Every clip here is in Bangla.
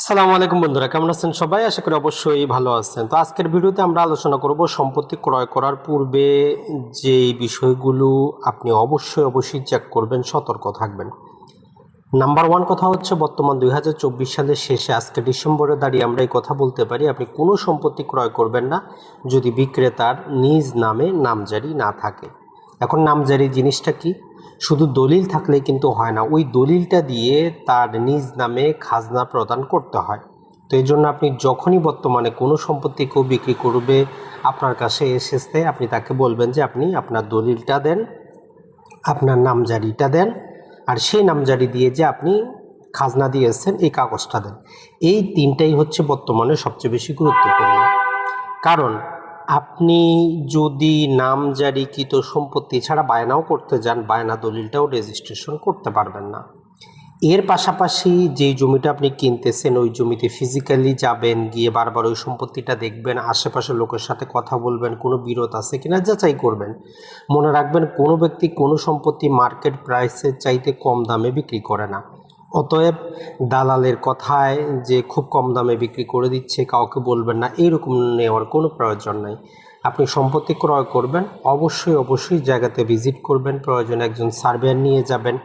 আসসালামু আলাইকুম বন্ধুরা, কেমন আছেন সবাই? আশা করি অবশ্যই ভালো আছেন। তো আজকের ভিডিওতে আমরা আলোচনা করব সম্পত্তি ক্রয় করার পূর্বে যে বিষয়গুলো আপনি অবশ্যই অবশ্যই চেক করবেন, সতর্ক থাকবেন। নাম্বার ওয়ান কথা হচ্ছে, বর্তমান দুই হাজার চব্বিশ সালের শেষে, আজকে ডিসেম্বরে দাঁড়িয়ে আমরা এই কথা বলতে পারি, আপনি কোনো সম্পত্তি ক্রয় করবেন না যদি বিক্রেতার নিজ নামে নামজারি না থাকে। এখন নামজারি জিনিসটা কি? শুধু দলিল থাকলে কিন্তু হয় না, ওই দলিলটা দিয়ে তার নিজ নামে খাজনা প্রদান করতে হয়। তো এই জন্য আপনি যখনই বর্তমানে কোনো সম্পত্তি কেউ বিক্রি করবে, আপনার কাছে এসেছে, আপনি তাকে বলবেন যে আপনি আপনার দলিলটা দেন, আপনার নামজারিটা দেন, আর সেই নামজারি দিয়ে যে আপনি খাজনা দিয়েছেন, এই কাগজটা দেন। এই তিনটাই হচ্ছে বর্তমানে সবচেয়ে বেশি গুরুত্বপূর্ণ। কারণ আপনি যদি নামজারিকৃত সম্পত্তি ছাড়া বায়নাও করতে যান, বায়না দলিলটাও রেজিস্ট্রেশন করতে পারবেন না। এর পাশাপাশি যেই জমিটা আপনি কিনতেছেন, ওই জমিতে ফিজিক্যালি যাবেন, গিয়ে বারবার ওই সম্পত্তিটা দেখবেন, আশেপাশের লোকের সাথে কথা বলবেন, কোনো বিরোধ আছে কিনা যাচাই করবেন। মনে রাখবেন, কোনো ব্যক্তি কোনো সম্পত্তি মার্কেট প্রাইসের চাইতে কম দামে বিক্রি করে না। অতএব দালালের কথায় যে খুব কম দামে বিক্রি করে দিচ্ছে, কাউকে বলবেন না, এইরকম নেওয়ার কোনো প্রয়োজন নাই। আপনি সম্পত্তি ক্রয় করবেন, অবশ্যই অবশ্যই জায়গাতে ভিজিট করবেন, প্রয়োজনে একজন সার্ভেয়ার নিয়ে যাবেন।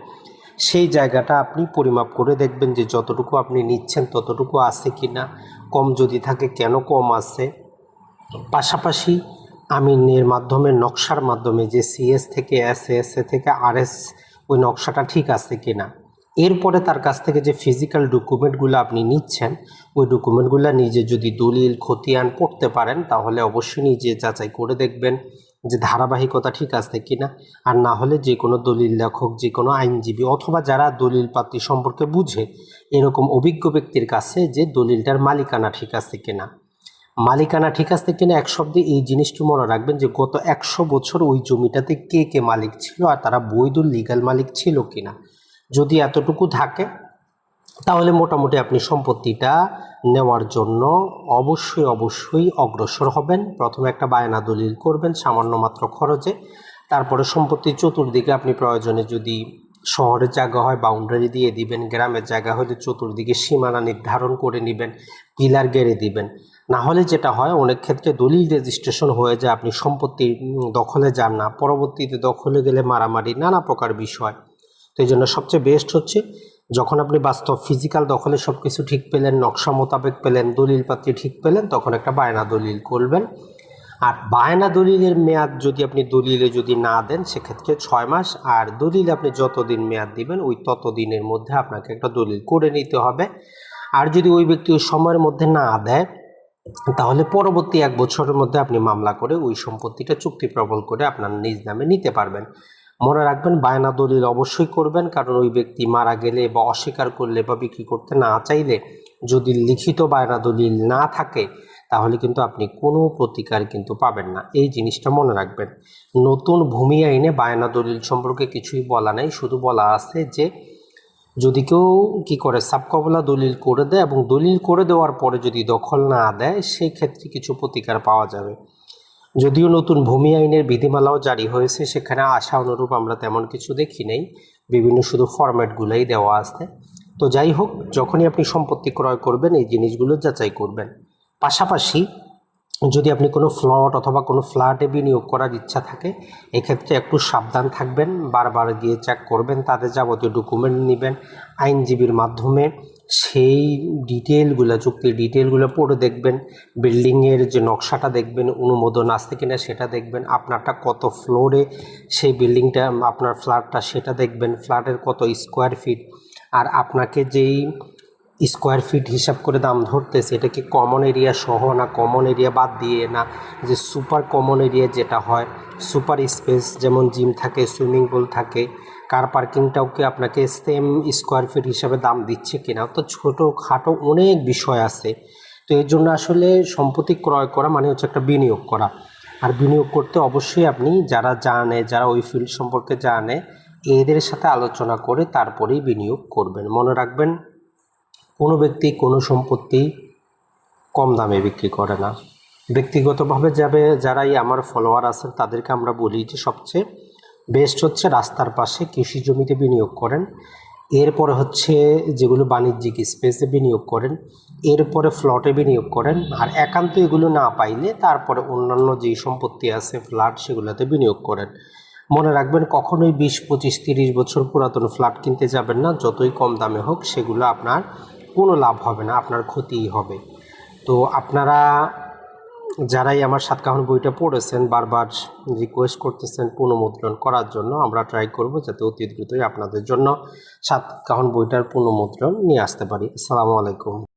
সেই জায়গাটা আপনি পরিমাপ করে দেখবেন যে যতটুকু আপনি নিচ্ছেন ততটুকু আছে কি না কম যদি থাকে কেন কম আছে। পাশাপাশি আমিনের মাধ্যমে, নকশার মাধ্যমে যে সিএস থেকে এস এস থেকে আর এস ওই নকশাটা ঠিক আছে কি না এরপরে তার কাছ থেকে যে ফিজিক্যাল ডকুমেন্টগুলো আপনি নিচ্ছেন, ওই ডকুমেন্টগুলো নিজে যদি দলিল, খতিয়ান পড়তে পারেন, তাহলে অবশ্যই নিজে যাচাই করে দেখবেন যে ধারাবাহিকতা ঠিক আছে কিনা। আর না হলে যে কোনো দলিল লেখক, যে কোনো আইনজীবী অথবা যারা দলিল পাতি সম্পর্কে বুঝে, এরকম অভিজ্ঞ ব্যক্তির কাছে যে দলিলটার মালিকানা ঠিক আছে কিনা। মালিকানা ঠিক আছে কিনা এক শব্দে এই জিনিসটি মনে রাখবেন যে গত একশো বছর ওই জমিটাতে কে কে মালিক ছিল আর তারা বৈধ লিগাল মালিক ছিল কিনা। যদি এতটুকু থাকে, তাহলে মোটামুটি আপনি সম্পত্তিটা নেওয়ার জন্য অবশ্যই অবশ্যই অগ্রসর হবেন। প্রথমে একটা বায়না দলিল করবেন সামান্য মাত্র খরচে। তারপরে সম্পত্তির চতুর্দিকে আপনি প্রয়োজনে যদি শহরের জায়গা হয় বাউন্ডারি দিয়ে দিবেন, গ্রামের জায়গা হলে চতুর্দিকে সীমানা নির্ধারণ করে নেবেন পিলার গেড়ে দিবেন। না হলে যেটা হয়, অনেক ক্ষেত্রে দলিল রেজিস্ট্রেশন হয়ে যায়, আপনি সম্পত্তি দখলে যান না। পরবর্তীতে দখলে গেলে মারামারি, নানা প্রকার বিষয়। তো এই জন্য সবচেয়ে বেস্ট হচ্ছে যখন আপনি বাস্তব ফিজিক্যাল দখলে সব কিছু ঠিক পেলেন, নকশা মোতাবেক পেলেন দলিলপাত্রী ঠিক পেলেন, তখন একটা বায়না দলিল করবেন। আর বায়না দলিলের মেয়াদ যদি আপনি দলিলে যদি না দেন, সেক্ষেত্রে ছয় মাস। আর দলিল আপনি যতদিন মেয়াদ দিবেন, ওই তত দিনের মধ্যে আপনাকে একটা দলিল করে নিতে হবে। আর যদি ওই ব্যক্তি ওই সময়ের মধ্যে না দেয়, তাহলে পরবর্তী এক বছরের মধ্যে আপনি মামলা করে ওই সম্পত্তিটা চুক্তি প্রবল করে আপনার নিজ নামে নিতে পারবেন। মনে রাখবেন, বায়না দলিল অবশ্যই করবেন, কারণ ওই ব্যক্তি মারা গেলে বা অস্বীকার করলে বা বিক্রি করতে না চাইলে যদি লিখিত বায়না দলিল না থাকে, তাহলে কিন্তু আপনি কোনো প্রতিকার কিন্তু পাবেন না। এই জিনিসটা মনে রাখবেন। নতুন ভূমি আইনে বায়না দলিল সম্পর্কে কিছুই বলা নেই, শুধু বলা আছে যে যদি কেউ কী করে সাবকবলা দলিল করে দেয় এবং দলিল করে দেওয়ার পরে যদি দখল না দেয়, সেই ক্ষেত্রে কিছু প্রতিকার পাওয়া যাবে। যদিও নতুন ভূমি আইনের বিধিমালাও জারি হয়েছে, সেখানে আশা অনুরূপ আমরা তেমন কিছু দেখি নেই। বিভিন্ন শুধু ফরম্যাটগুলোই দেওয়া আছে। তো যাই হোক, যখনই আপনি সম্পত্তি ক্রয় করবেন, এই জিনিসগুলো যাচাই করবেন। পাশাপাশি যদি আপনি কোনো ফ্লট অথবা কোনো ফ্ল্যাটে বিনিয়োগ করার ইচ্ছা থাকে, এক্ষেত্রে একটু সাবধান থাকবেন, বারবার গিয়ে চেক করবেন, তাদের যাবতীয় ডকুমেন্ট নেবেন, আইনজীবীর মাধ্যমে সেই ডিটেলগুলো চুক্তির ডিটেলগুলো পড়ে দেখবেন বিল্ডিংয়ের যে নকশাটা দেখবেন, অনুমোদন আসছে কিনা সেটা দেখবেন, আপনারটা কত ফ্লোরে সেই বিল্ডিংটা আপনার ফ্ল্যাটটা সেটা দেখবেন ফ্ল্যাটের কত স্কোয়ার ফিট আর আপনাকে যেই স্কোয়ার ফিট হিসাব করে দাম ধরতেছে, এটা কি কমন এরিয়া সহ না কমন এরিয়া বাদ দিয়ে না যে সুপার কমন এরিয়া যেটা হয়? সুপার স্পেস যেমন জিম থাকে সুইমিং পুল থাকে কার পার্কিংটাও কি আপনাকে সেম স্কোয়ার ফিট হিসাবে দাম দিচ্ছে কিনা? তো ছোটো খাটো অনেক বিষয় আছে। তো এর জন্য আসলে সম্পত্তি ক্রয় করা মানে হচ্ছে একটা বিনিয়োগ করা। আর বিনিয়োগ করতে অবশ্যই আপনি যারা জানে, যারা ওই ফিল্ড সম্পর্কে জানে, এদের সাথে আলোচনা করে তারপরেই বিনিয়োগ করবেন। মনে রাখবেন কোনো ব্যক্তি কোনো সম্পত্তি কম দামে বিক্রি করে না। ব্যক্তিগতভাবে যাবে, যারাই আমার ফলোয়ার আছেন, তাদেরকে আমরা বলি যে সবচেয়ে বেস্ট হচ্ছে রাস্তার পাশে কৃষি জমিতে বিনিয়োগ করেন। এরপরে হচ্ছে যেগুলো বাণিজ্যিক স্পেসে বিনিয়োগ করেন, এরপরে ফ্লটে বিনিয়োগ করেন। আর একান্ত এগুলো না পাইলে তারপরে অন্যান্য যেই সম্পত্তি আছে ফ্ল্যাট সেগুলোতে বিনিয়োগ করেন। মনে রাখবেন, কখনোই বিশ, পঁচিশ, তিরিশ বছর পুরাতন ফ্ল্যাট কিনতে যাবেন না। যতই কম দামে হোক, সেগুলো আপনার লাভ হবে না, আপনার ক্ষতিই হবে। তো আপনারা যারাই আমার সাতকাহন বইটা পড়েছেন, বারবার রিকোয়েস্ট করতেছেন পুনঃমুদ্রণ করার জন্য, আমরা ট্রাই করব যাতে অতি দ্রুতই আপনাদের জন্য সাতকাহন বইটার পুনঃমুদ্রণ নিয়ে আসতে পারি। আসসালামু আলাইকুম।